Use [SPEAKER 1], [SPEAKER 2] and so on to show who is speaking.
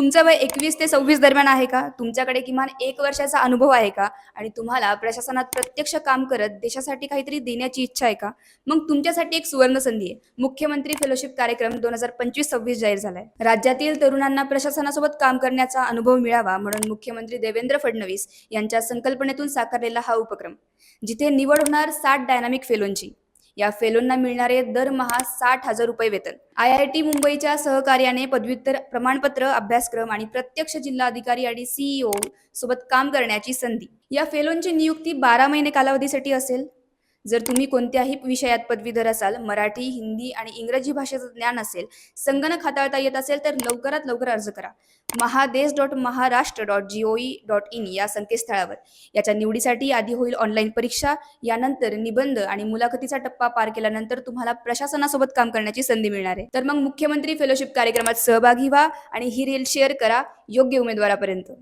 [SPEAKER 1] तुमचं वय एकवीस ते सव्वीस दरम्यान आहे का? तुमच्याकडे किमान एक वर्षाचा अनुभव आहे का? आणि तुम्हाला प्रशासनात प्रत्यक्ष काम करत देशासाठी काहीतरी देण्याची इच्छा आहे का? मग तुमच्यासाठी एक सुवर्ण संधी आहे. मुख्यमंत्री फेलोशिप कार्यक्रम दोन हजार पंचवीस सव्वीस जाहीर झालाय. राज्यातील तरुणांना प्रशासनासोबत काम करण्याचा अनुभव मिळावा म्हणून मुख्यमंत्री देवेंद्र फडणवीस यांच्या संकल्पनेतून साकारलेला हा उपक्रम जिथे निवड होणार साठ डायनामिक फेलोंची या फेलोंना मिळणारे दरमहा साठ हजार रुपये वेतन. आय आय टी मुंबईच्या सहकार्याने पदव्युत्तर प्रमाणपत्र अभ्यासक्रम आणि प्रत्यक्ष जिल्हा अधिकारी आणि सीईओ सोबत काम करण्याची संधी. या फेलोंची नियुक्ती बारा महिने कालावधीसाठी असेल. जर तुम्ही कोणत्याही विषयात पदवीधर असाल मराठी हिंदी आणि इंग्रजी भाषेचं ज्ञान असेल संगणक हाताळता येत असेल तर लवकरात लवकर अर्ज करा. Mahadesh dot Maharashtra dot gov dot in या संकेतस्थळावर. याच्या निवडीसाठी आधी होईल ऑनलाईन परीक्षा यानंतर निबंध आणि मुलाखतीचा टप्पा पार केल्यानंतर तुम्हाला प्रशासनासोबत काम करण्याची संधी मिळणार आहे. तर मग मुख्यमंत्री फेलोशिप कार्यक्रमात सहभागी व्हा आणि ही रील शेअर करा. योग्य उमेदवारापर्यंत.